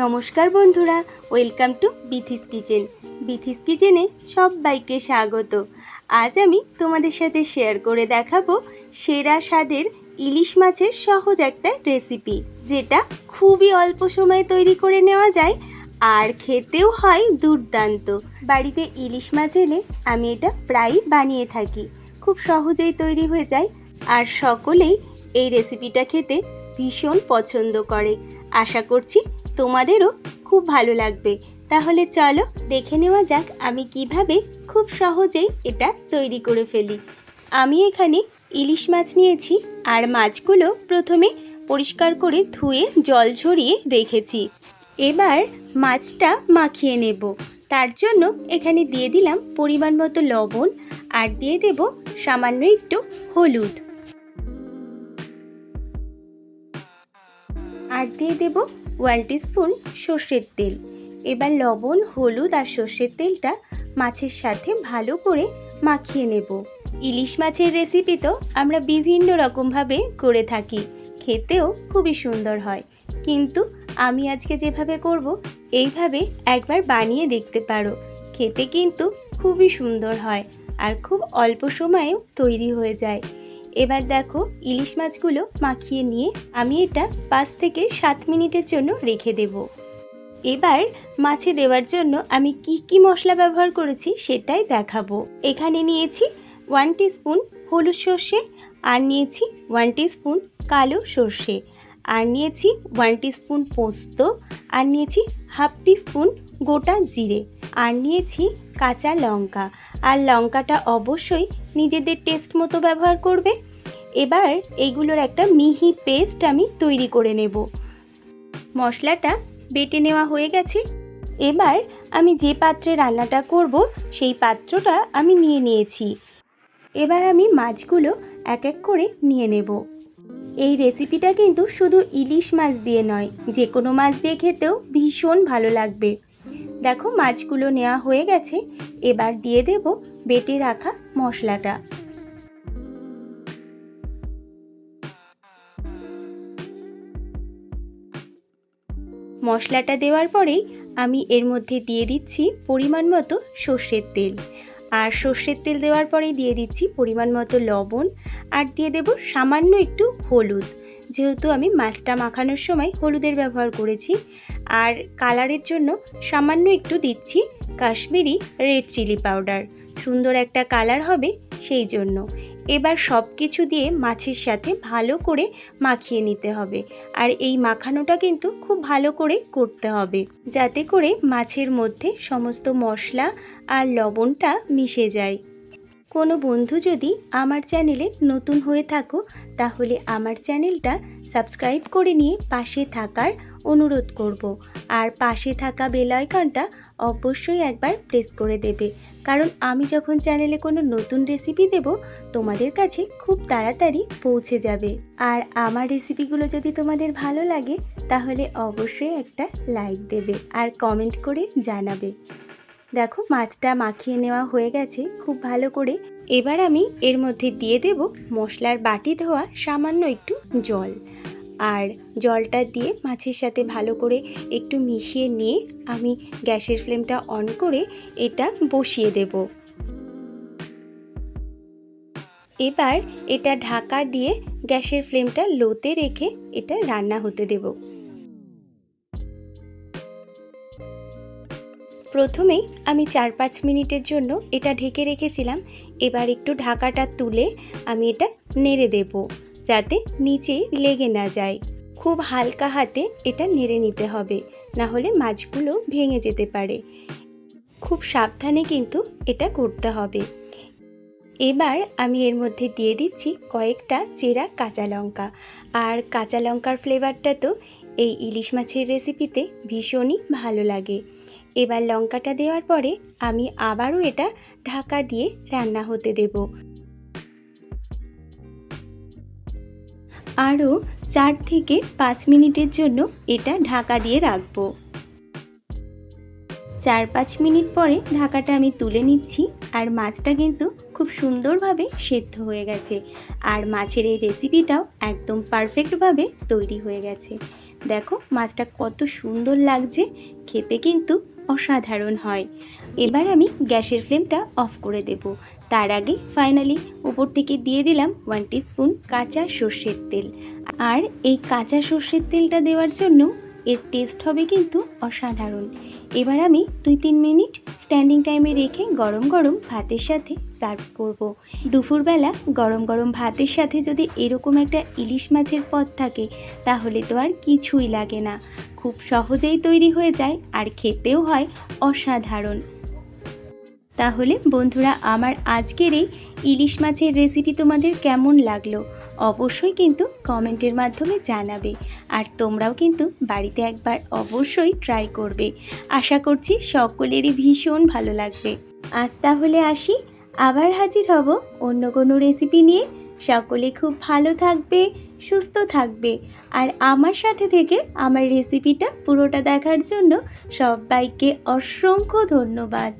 নমস্কার বন্ধুরা, welcome to Bithi's kitchen. Bithi's কিচেনে সবাইকে স্বাগত। আজ আমি তোমাদের সাথে শেয়ার করে দেখাবো সেরা স্বাদের ইলিশ মাছের সহজ একটা রেসিপি, যেটা খুবই অল্প সময়ে তৈরি করে নেওয়া যায় আর খেতেও হয় দুর্দান্ত। বাড়িতে ইলিশ মাছ এলে আমি এটা প্রায়ই বানিয়ে থাকি। খুব সহজেই তৈরি হয়ে যায় আর সকলেই এই রেসিপিটা খেতে ভীষণ পছন্দ করে। আশা করছি তোমাদেরও খুব ভালো লাগবে। তাহলে চলো দেখে নেওয়া যাক আমি কীভাবে খুব সহজেই এটা তৈরি করে ফেলি। আমি এখানে ইলিশ মাছ নিয়েছি আর মাছগুলো প্রথমে পরিষ্কার করে ধুয়ে জল ঝরিয়ে রেখেছি। এবার মাছটা মাখিয়ে নেব। তার জন্য এখানে দিয়ে দিলাম পরিমাণ মতো লবণ আর দিয়ে দেব সামান্য একটু হলুদ। আর দিয়ে দেব ওয়ান স্পুন সর্ষের তেল। এবার লবণ, হলুদ আর সর্ষের তেলটা মাছের সাথে ভালো করে মাখিয়ে নেব। ইলিশ মাছের রেসিপি তো আমরা বিভিন্ন রকমভাবে করে থাকি, খেতেও খুবই সুন্দর হয়। কিন্তু আমি আজকে যেভাবে করব, এইভাবে একবার বানিয়ে দেখতে পারো। খেতে কিন্তু খুবই সুন্দর হয় আর খুব অল্প সময়েও তৈরি হয়ে যায়। এবার দেখো ইলিশ মাছগুলো মাখিয়ে নিয়ে আমি এটা পাঁচ থেকে সাত মিনিটের জন্য রেখে দেব। এবার মাছে দেওয়ার জন্য আমি কি কি মশলা ব্যবহার করেছি সেটাই দেখাবো। এখানে নিয়েছি ওয়ান স্পুন হলুদ সর্ষে, আর নিয়েছি ওয়ান স্পুন কালো সর্ষে, আর নিয়েছি ওয়ান স্পুন পোস্ত, আর নিয়েছি হাফ স্পুন গোটা জিরে, আর নিয়েছি কাঁচা লঙ্কা আর লঙ্কাটা অবশ্যই নিজেদের টেস্ট মতো ব্যবহার করবে। এবার এইগুলোর একটা মিহি পেস্ট আমি তৈরি করে নেব। মশলাটা বেটে নেওয়া হয়ে গেছে। এবার আমি যে পাত্রে রান্নাটা করব, সেই পাত্রটা আমি নিয়ে নিয়েছি। এবার আমি মাছগুলো এক এক করে নিয়ে নেব। এই রেসিপিটা কিন্তু শুধু ইলিশ মাছ দিয়ে নয় যে কোনো মাছ দিয়ে খেতেও ভীষণ ভালো লাগবে। দেখো মাছগুলো নেওয়া হয়ে গেছে, এবার দিয়ে দেব বেটে রাখা মশলাটা। মশলাটা দেওয়ার পরেই আমি এর মধ্যে দিয়ে দিচ্ছি পরিমাণ মতো সর্ষের তেল। আর সর্ষের তেল দেওয়ার পরেই দিয়ে দিচ্ছি পরিমাণ মতো লবণ, আর দিয়ে দেব সামান্য একটু হলুদ। যেহেতু আমি মাছটা মাখানোর সময় হলুদের ব্যবহার করেছি, আর কালারের জন্য সামান্য একটু দিচ্ছি কাশ্মীরি রেড চিলি পাউডার। সুন্দর একটা কালার হবে সেই জন্য। এবার সব কিছু দিয়ে মাছের সাথে ভালো করে মাখিয়ে নিতে হবে, আর এই মাখানোটা কিন্তু খুব ভালো করে করতে হবে, যাতে করে মাছের মধ্যে সমস্ত মশলা আর লবণটা মিশে যায়। কোনো বন্ধু যদি আমার চ্যানেলে নতুন হয়ে থাকো, তাহলে আমার চ্যানেলটা সাবস্ক্রাইব করে নিয়ে পাশে থাকার অনুরোধ করব। আর পাশে থাকা বেল আইকনটা অবশ্যই একবার প্রেস করে দেবে। কারণ আমি যখন চ্যানেলে কোনো নতুন রেসিপি দেব, তোমাদের কাছে খুব তাড়াতাড়ি পৌঁছে যাবে। আর আমার রেসিপিগুলো যদি তোমাদের ভালো লাগে, তাহলে অবশ্যই একটা লাইক দেবে আর কমেন্ট করে জানাবে। দেখো মাছটা মাখিয়ে নেওয়া হয়ে গেছে খুব ভালো করে। এবার আমি এর মধ্যে দিয়ে দেব মশলার বাটি ধোয়া সামান্য একটু জল। আর জলটা দিয়ে মাছের সাথে ভালো করে একটু মিশিয়ে নিয়ে আমি গ্যাসের ফ্লেমটা অন করে এটা বসিয়ে দেব। এবার এটা ঢাকা দিয়ে গ্যাসের ফ্লেমটা লোতে রেখে এটা রান্না হতে দেবো। প্রথমেই আমি চার পাঁচ মিনিটের জন্য এটা ঢেকে রেখেছিলাম। এবার একটু ঢাকাটা তুলে আমি এটা নেড়ে দেব, যাতে নিচে লেগে না যায়। খুব হালকা হাতে এটা নেড়ে নিতে হবে, না হলে মাছগুলো ভেঙে যেতে পারে। খুব সাবধানে কিন্তু এটা করতে হবে। এবার আমি এর মধ্যে দিয়ে দিচ্ছি কয়েকটা চেরা কাঁচা লঙ্কা। আর কাঁচা লঙ্কার ফ্লেভারটা তো এই ইলিশ মাছের রেসিপিতে ভীষণই ভালো লাগে। এবার লঙ্কাটা দেওয়ার পরে আমি আবারও এটা ঢাকা দিয়ে রান্না হতে দেব। আরও চার থেকে পাঁচ মিনিটের জন্য এটা ঢাকা দিয়ে রাখব। চার পাঁচ মিনিট পরে ঢাকাটা আমি তুলে নিচ্ছি আর মাছটা কিন্তু খুব সুন্দরভাবে সেদ্ধ হয়ে গেছে আর মাছের এই রেসিপিটাও একদম পারফেক্টভাবে তৈরি হয়ে গেছে। দেখো মাছটা কত সুন্দর লাগছে, খেতে কিন্তু অসাধারণ হয়। এবার আমি গ্যাসের ফ্লেমটা অফ করে দেব। তার আগে ফাইনালি উপর থেকে দিয়ে দিলাম ওয়ান স্পুন কাঁচা সর্ষের তেল। আর এই কাঁচা সর্ষের তেলটা দেওয়ার জন্য এর টেস্ট হবে কিন্তু অসাধারণ। এবার আমি দুই তিন মিনিট স্ট্যান্ডিং টাইমে রেখে গরম গরম ভাতের সাথে সার্ভ করব। দুপুরবেলা গরম গরম ভাতের সাথে যদি এরকম একটা ইলিশ মাছের পদ থাকে, তাহলে তো আর কিছুই লাগে না। খুব সহজেই তৈরি হয়ে যায় আর খেতেও হয় অসাধারণ। তাহলে বন্ধুরা, আমার আজকের এই ইলিশ মাছের রেসিপি তোমাদের কেমন লাগল? অবশ্যই কিন্তু কমেন্টের মাধ্যমে জানাবে। আর তোমরাও কিন্তু বাড়িতে একবার অবশ্যই ট্রাই করবে। আশা করছি সকলেরই ভীষণ ভালো লাগবে। আজ তাহলে আসি, আবার হাজির হব অন্য কোনো রেসিপি নিয়ে। সকলে খুব ভালো থাকবে, সুস্থ থাকবে। আর আমার সাথে থেকে আমার রেসিপিটা পুরোটা দেখার জন্য সবাইকে অসংখ্য ধন্যবাদ।